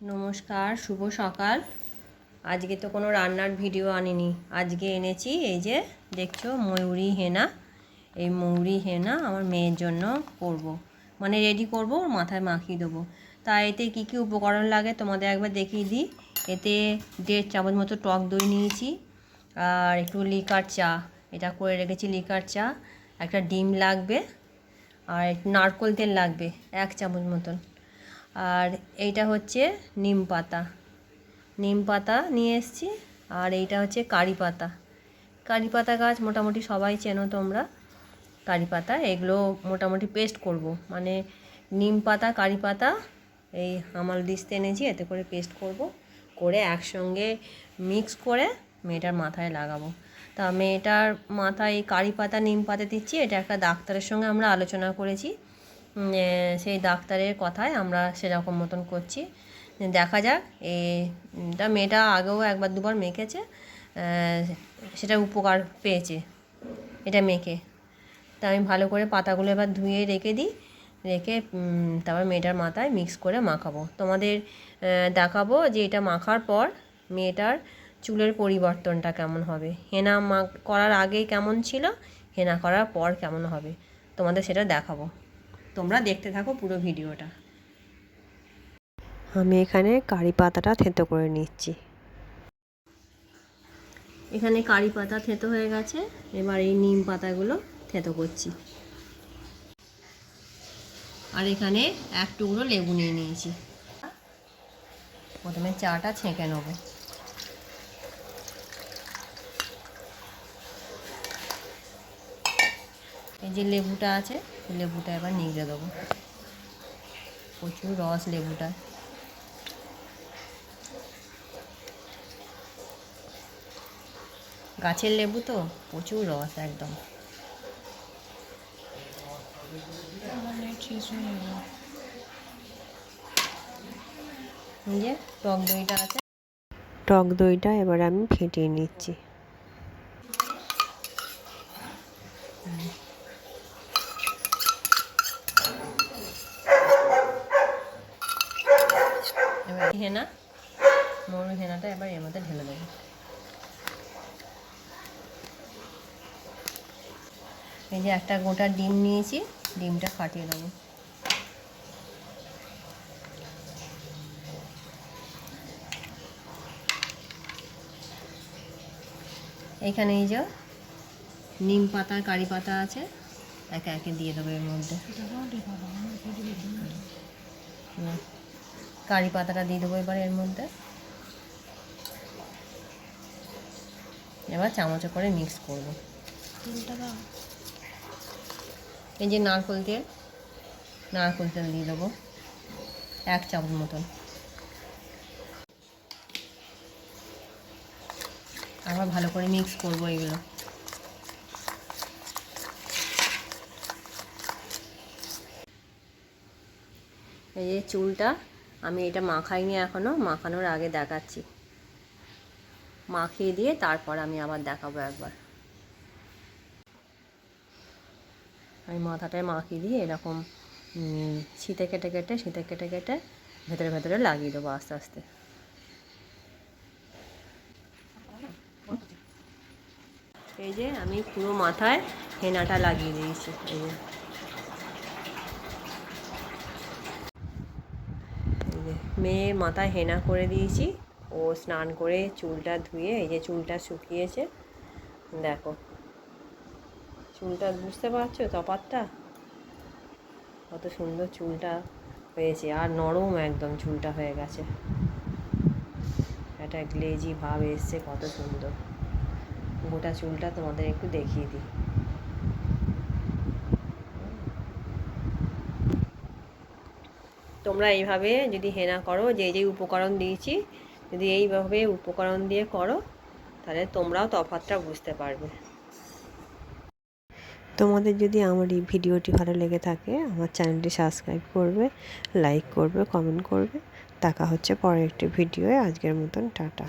নমস্কার, শুভ সকাল। আজকে তো কোনো রান্নার ভিডিও আনিনি। আজকে এনেছি এই যে, দেখছ, ময়ূরী হেনা। এই ময়ূরী হেনা আমার মেয়ের জন্য করব। মানে রেডি করব, ওর মাথায় মাখিয়ে দেবো। তা এতে কী কী উপকরণ লাগে তোমাদের একবার দেখিয়ে দিই। এতে দেড় চামচ মতো টক দই নিয়েছি, আর একটু লিকার চা। এটা করে রেখেছি লিকার চা। একটা ডিম লাগবে আর নারকোল তেল লাগবে, এক চামচ মতন। আর এইটা হচ্ছে নিম পাতা। নিম পাতা নিয়ে এসছি আর এইটা হচ্ছে কারি পাতা। কারি পাতা গাছ মোটামুটি সবাই চেনো তোমরা। কারি পাতা, এগুলো মোটামুটি পেস্ট করব। মানে নিম পাতা, কারি পাতা, এই হামাল দিস্তে এনেছি, এতে করে পেস্ট করব। করে একসঙ্গে মিক্স করে মেয়েটার মাথায় লাগাবো। তা মেয়েটার মাথায় কারি পাতা, নিম পাতা দিচ্ছি। এটা একটা ডাক্তারের সঙ্গে আমরা আলোচনা করেছি। সেই ডাক্তারের কথায় আমরা সেরকম মতন করছি। দেখা যাক এটা মেয়েটা আগেও একবার দুবার মেখেছে সেটা উপকার পেয়েছে এটা মেখে। তা আমি ভালো করে পাতাগুলো এবার ধুয়ে রেখে দিই, রেখে তারপর মেয়েটার মাথায় মিক্স করে মাখাবো। তোমাদের দেখাবো যে এটা মাখার পর মেয়েটার চুলের পরিবর্তনটা কেমন হবে? হেনা মা করার আগে কেমন ছিল? হেনা করার পর কেমন হবে? তোমাদের সেটা দেখাবো। তোমরা দেখতে থাকো পুরো ভিডিওটা। আমি এখানে কারি পাতাটা থেতো করে নিচ্ছি। এখানে কারি পাতা থেতো হয়ে গেছে। এবার এই নিম পাতাগুলো থেতো করছি। আর এখানে এক টুকরো লেবু নিয়ে নিয়েছি। প্রথমে চাটা ছেঁকে নেব। এই যে লেবুটা আছে লেবুটা এবার নিগড়ে দেবো। প্রচুর রস লেবুটা। গাছের লেবু তো, প্রচুর রস একদম। টক দইটা আছে। টক দইটা এবার আমি ফেটিয়ে নিচ্ছি। এবার হেনা মরু হেনাটা এবার এর মধ্যে ঢেলে দেবো। এই যে একটা গোটা ডিম নিয়েছি, ডিমটা ফাটিয়ে দেবো এখানে এই যে নিম পাতা, কারি পাতা আছে, একে একে দিয়ে দেবো এর মধ্যে। কারি পাতাটা দিয়ে দেবো এবার এর মধ্যে। এবার চামচে করে মিক্স করব। এই যে নারকোল তেল নারকোল তেল দিয়ে দেবো এক চামচ মতন। আবার ভালো করে মিক্স করব এগুলো। এই যে চুলটা আমি এটা মাখাইনি এখনও মাখানোর আগে দেখাচ্ছি। মাখিয়ে দিয়ে তারপর আমি আবার দেখাবো একবার। আমি মাথাটায় মাখিয়ে দিয়ে এরকম শীতে কেটে কেটে শীতে কেটে কেটে ভেতরে ভেতরে লাগিয়ে দেবো আস্তে আস্তে। এই যে আমি পুরো মাথায় হেনাটা লাগিয়ে দিয়েছি, এই যে। মেয়ে মাথায় হেনা করে দিয়েছি। ও স্নান করে চুলটা ধুয়ে, এই যে চুলটা শুকিয়েছে, দেখো। চুলটা বুঝতে পারছ তফাতটা কত সুন্দর চুলটা হয়েছে, আর নরম একদম চুলটা হয়ে গেছে। একটা গ্লেজি ভাব এসছে, কত সুন্দর। গোটা চুলটা তোমাদের একটু দেখিয়ে দিই। তোমরা এইভাবে যদি হেনা করো, যে যে উপকরণ দিয়েছি, যদি এইভাবে উপকরণ দিয়ে করো, তাহলে তোমরাও তফাতটা বুঝতে পারবে। তোমাদের যদি আমার এই ভিডিওটি ভালো লেগে থাকে, আমার চ্যানেলটি সাবস্ক্রাইব করবে, লাইক করবে, কমেন্ট করবে। দেখা হচ্ছে পরের একটি ভিডিওয়ে। আজকের মতন, টাটা।